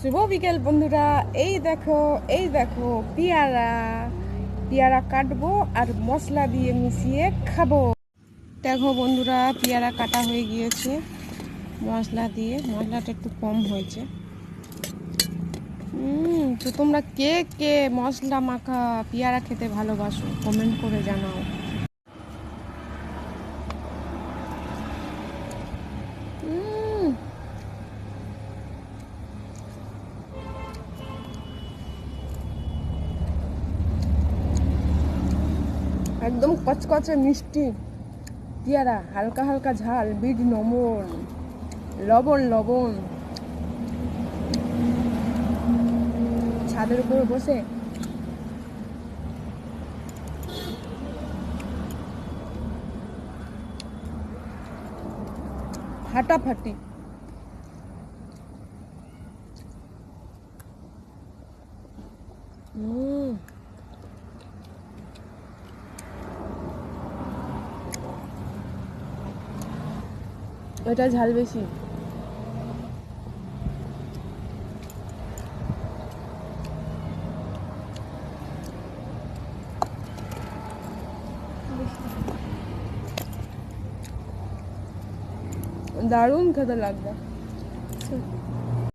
শুভ বিকেল, বন্ধুরা। এই দেখো এই দেখো, পেয়ারা। পেয়ারা কাটবো আর মশলা দিয়ে মিশিয়ে খাব। দেখো বন্ধুরা, পেয়ারা কাটা হয়ে গিয়েছে। মশলা দিয়ে, মশলাটা একটু কম হয়েছে। তো তোমরা কে কে মশলা মাখা পেয়ারা খেতে ভালোবাসো, কমেন্ট করে জানাও। একদম কচকচে মিষ্টি। পেয়ারা, হালকা হালকা ঝাল, বিট, নমন, লবণ লবণ। ছাদের উপর বসে। ফাটাফাটি। হুম ওটা ঝাল বেশি। দারুণ খেতে লাগবে।